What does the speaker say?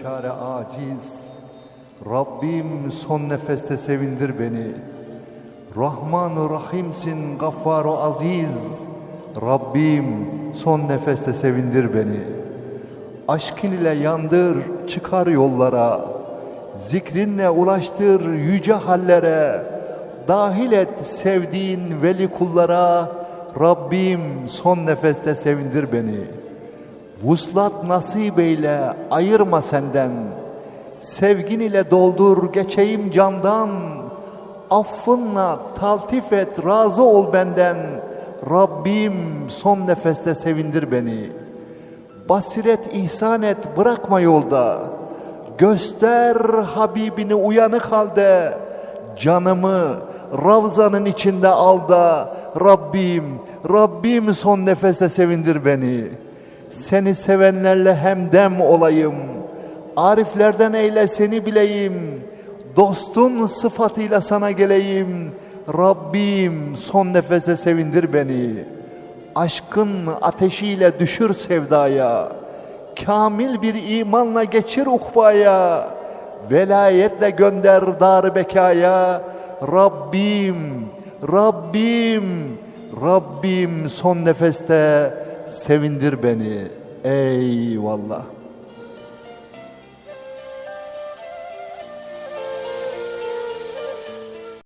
biçare aciz. Rabbim son nefeste sevindir beni. Rahman-ı Rahimsin Gaffar-ı Aziz. Rabbim son nefeste sevindir beni. Aşkın ile yandır çıkar yollara. Zikrinle ulaştır yüce hallere. Dahil et sevdiğin veli kullara. Rabbim son nefeste sevindir beni Vuslat nasip eyle ayırma senden. Sevgin ile doldur geçeyim candan. Affınla taltif et razı ol benden. Rabbim son nefeste sevindir beni. Basiret ihsan et bırakma yolda. Göster Habibini uyanık halde. Canımı Ravzanın içinde al da Rabbim, Rabbim son nefese sevindir beni Seni sevenlerle hemdem olayım. Ariflerden eyle seni bileyim. Dostun sıfatıyla sana geleyim. Rabbim son nefese sevindir beni. Aşkın ateşiyle düşür sevdaya. Kamil bir imanla geçir ukbaya Velayetle gönder dar bekaya Rabbim, Rabbim, Rabbim son nefeste sevindir beni Eyvallah